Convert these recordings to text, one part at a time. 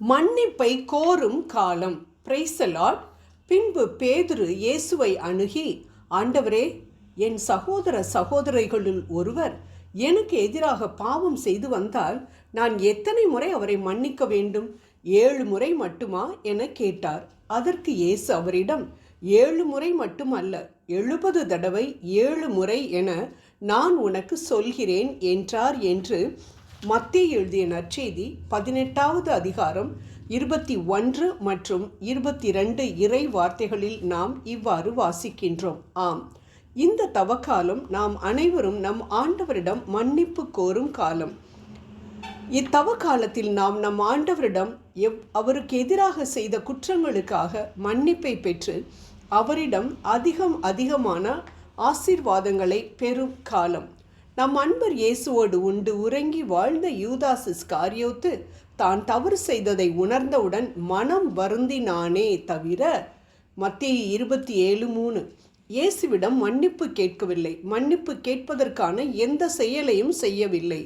மன்னிப்பை கோரும் காலம். பிரைசலாட் பின்பு பேதுரு இயேசுவை அணுகி ஆண்டவரே என் சகோதர சகோதரிகளுள் ஒருவர் எனக்கு எதிராக பாவம் செய்து வந்தால் நான் எத்தனை முறை அவரை மன்னிக்க வேண்டும்? ஏழு முறை மட்டுமா? என கேட்டார். அதற்கு இயேசு அவரிடம் ஏழு முறை மட்டுமல்ல எழுபது தடவை ஏழு முறை என நான் உனக்கு சொல்கிறேன் என்றார் என்று மத்திய எழுதிய நற்செய்தி பதினெட்டாவது அதிகாரம் இருபத்தி ஒன்று மற்றும் இருபத்தி ரெண்டு இறை வார்த்தைகளில் நாம் இவ்வாறு வாசிக்கின்றோம். ஆம். இந்த தவக்காலம் நாம் அனைவரும் நம் ஆண்டவரிடம் மன்னிப்பு கோரும் காலம். இத்தவ காலத்தில் நாம் நம் ஆண்டவரிடம் எவ் அவருக்கு எதிராக செய்த குற்றங்களுக்காக மன்னிப்பை பெற்று அவரிடம் அதிகம் அதிகமான ஆசீர்வாதங்களை பெறும் காலம். நம் அன்பர் இயேசுவோடு உண்டு உறங்கி வாழ்ந்த யூதாஸ் காரியோத்து தான் தவறு செய்ததை உணர்ந்தவுடன் மனம் வருந்தினானே தவிர மத்திய இருபத்தி ஏழு மூணு இயேசுவிடம் மன்னிப்பு கேட்கவில்லை. மன்னிப்பு கேட்பதற்கான எந்த செயலையும் செய்யவில்லை.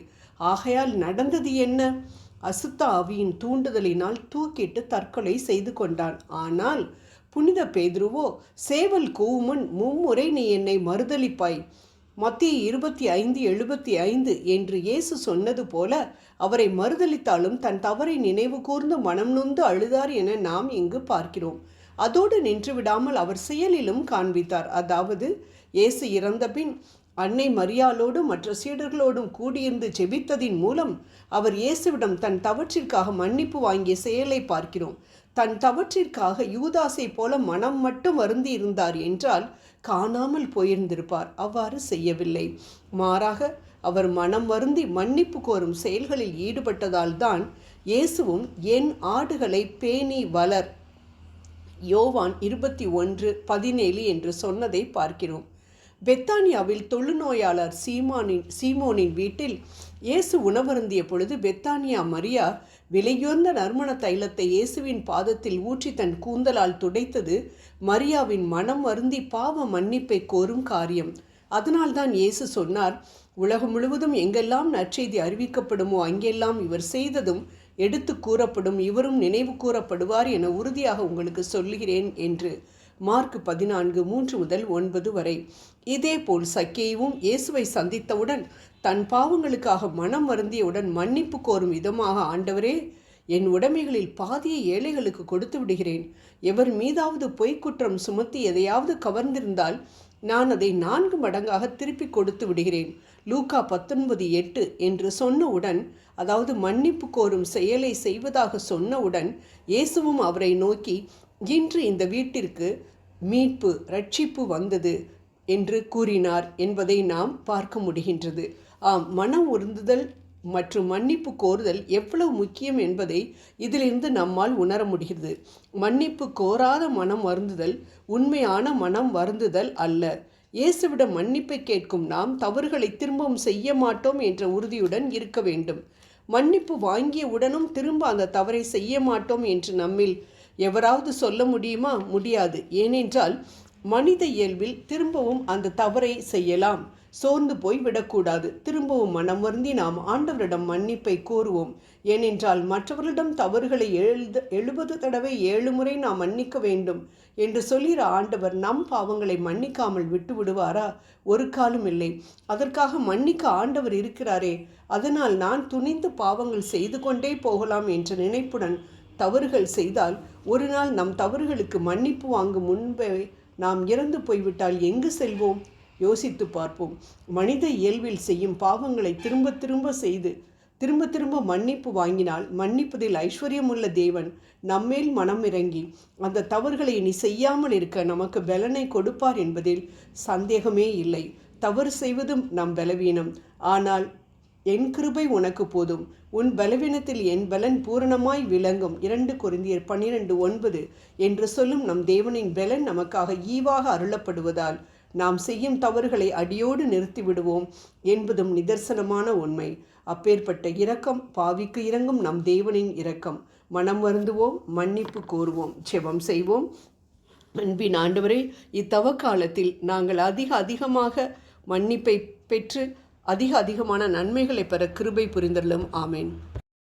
ஆகையால் நடந்தது என்ன? அசுத்த ஆவியின் தூண்டுதலினால் தூக்கிட்டு தற்கொலை செய்து கொண்டான். ஆனால் புனித பேதுருவோ சேவல் கூவுமன் மும்முறை நீ என்னை மறுதளிப்பாய் மத்திய இருபத்தி ஐந்து எழுபத்தி ஐந்து என்று இயேசு சொன்னது போல அவரை மறுதளித்தாலும் தன் தவறை நினைவு கூர்ந்து மனம் நொந்து அழுதார் என நாம் இங்கு பார்க்கிறோம். அதோடு நின்று விடாமல் அவர் செயலிலும் காண்பித்தார். அதாவது இயேசு இறந்தபின் அன்னை மரியாளோடு மற்ற சீடர்களோடும் கூடியிருந்து ஜெபித்ததின் மூலம் அவர் இயேசுவிடம் தன் தவற்றிற்காக மன்னிப்பு வாங்கிய செயலை பார்க்கிறோம். தன் தவற்றிற்காக யூதாசை போல மனம் மட்டும் வருந்தி இருந்தார் என்றால் காணாமல் போயிருந்திருப்பார். அவ்வாறு செய்யவில்லை. மாறாக அவர் மனம் வருந்தி மன்னிப்பு கோரும் செயல்களில் ஈடுபட்டதால் தான் இயேசுவும் என் ஆடுகளை பேணி வளர். யோவான் இருபத்தி ஒன்று பதினேழு என்று சொன்னதை பார்க்கிறோம். பெத்தானியாவில் தொழுநோயாளர் சீமானின் சீமோனின் வீட்டில் இயேசு உணவருந்திய பொழுது பெத்தானியா மரியா விலையுயர்ந்த நறுமண தைலத்தை இயேசுவின் பாதத்தில் ஊற்றி தன் கூந்தலால் துடைத்தது மரியாவின் மனம் வருந்தி பாவ மன்னிப்பை கோரும் காரியம். அதனால்தான் இயேசு சொன்னார் உலகம் முழுவதும் எங்கெல்லாம் நற்செய்தி அறிவிக்கப்படுமோ அங்கெல்லாம் இவர் செய்ததும் எடுத்து கூறப்படும் இவரும் நினைவு கூறப்படுவார் என உறுதியாக உங்களுக்கு சொல்லுகிறேன் என்று மார்க் பதினான்கு மூன்று முதல் ஒன்பது வரை. இதேபோல் சக்கேயும் இயேசுவை சந்தித்தவுடன் தன் பாவங்களுக்காக மனம் வருந்தியவுடன் மன்னிப்பு கோரும் விதமாக ஆண்டவரே என் உடைமைகளில் பாதியை ஏழைகளுக்கு கொடுத்து விடுகிறேன். எவர் மீதாவது பொய்க்குற்றம் சுமத்தி எதையாவது கவர்ந்திருந்தால் நான் அதை நான்கு மடங்காக திருப்பி கொடுத்து விடுகிறேன். லூக்கா பத்தொன்பது எட்டு என்று சொன்னவுடன் அதாவது மன்னிப்பு கோரும் செயலை செய்வதாக சொன்னவுடன் இயேசுவும் அவரை நோக்கி இன்று இந்த வீட்டிற்கு மீட்பு ரட்சிப்பு வந்தது என்று கூறினார் என்பதை நாம் பார்க்க முடிகின்றது. ஆம் மனம் உருந்துதல் மற்றும் மன்னிப்பு கோருதல் எவ்வளவு முக்கியம் என்பதை இதிலிருந்து நம்மால் உணர முடிகிறது. மன்னிப்பு கோராத மனம் வருந்துதல் உண்மையான மனம் வருந்துதல் அல்ல. இயேசுவிடம் மன்னிப்பை கேட்கும் நாம் தவறுகளை திரும்பவும் செய்ய மாட்டோம் என்ற உறுதியுடன் இருக்க வேண்டும். மன்னிப்பு வாங்கிய உடனும் திரும்ப அந்த தவறை செய்ய மாட்டோம் என்று நம்மில் எவராவது சொல்ல முடியுமா? முடியாது. ஏனென்றால் மனித இயல்பில் திரும்பவும் அந்த தவறை செய்யலாம். சோர்ந்து போய் விடக்கூடாது திரும்பவும் மனம் வருந்தி நாம் ஆண்டவரிடம் மன்னிப்பை கோருவோம். ஏனென்றால் மற்றவர்களிடம் தவறுகளை எழுத எழுபது தடவை ஏழு முறை நாம் மன்னிக்க வேண்டும் என்று சொல்லிற ஆண்டவர் நம் பாவங்களை மன்னிக்காமல் விட்டு விடுவாரா? ஒரு காலம் இல்லை. அதற்காக மன்னிக்க ஆண்டவர் இருக்கிறாரே. அதனால் நான் துணிந்து பாவங்கள் செய்து கொண்டே போகலாம் என்ற நினைப்புடன் தவறுகள் செய்தால் ஒரு நாள் நம் தவறுகளுக்கு மன்னிப்பு வாங்கும் முன்பே நாம் இறந்து போய்விட்டால் எங்கு செல்வோம்? யோசித்து பார்ப்போம். மனித இயல்பில் செய்யும் பாவங்களை திரும்ப திரும்ப செய்து திரும்ப திரும்ப மன்னிப்பு வாங்கினால் மன்னிப்பதில் ஐஸ்வர்யமுள்ள தேவன் நம்மேல் மனம் இறங்கி அந்த தவறுகளை இனி செய்யாமல் இருக்க நமக்கு பலனை கொடுப்பார் என்பதில் சந்தேகமே இல்லை. தவறு செய்வதும் நம் பலவீனம். ஆனால் என் கிருபை உனக்கு போதும். உன் பலவீனத்தில் என் பலன் பூரணமாய் விளங்கும். இரண்டு குருந்தியர் பன்னிரண்டு ஒன்பது என்று சொல்லும் நம் தேவனின் பலன் நமக்காக ஈவாக அருளப்படுவதால் நாம் செய்யும் தவறுகளை அடியோடு நிறுத்திவிடுவோம் என்பதும் நிதர்சனமான உண்மை. அப்பேற்பட்ட இரக்கம் பாவிக்கு இறங்கும் நம் தேவனின் இரக்கம். மனம் வருந்துவோம் மன்னிப்பு கோருவோம் செவம் செய்வோம். அன்பின் ஆண்டவரே இத்தவ காலத்தில் நாங்கள் அதிக அதிகமாக மன்னிப்பை பெற்று அதிக அதிகமான நன்மைகளை பெற கிருபை புரிந்தள்ளும் ஆமேன்.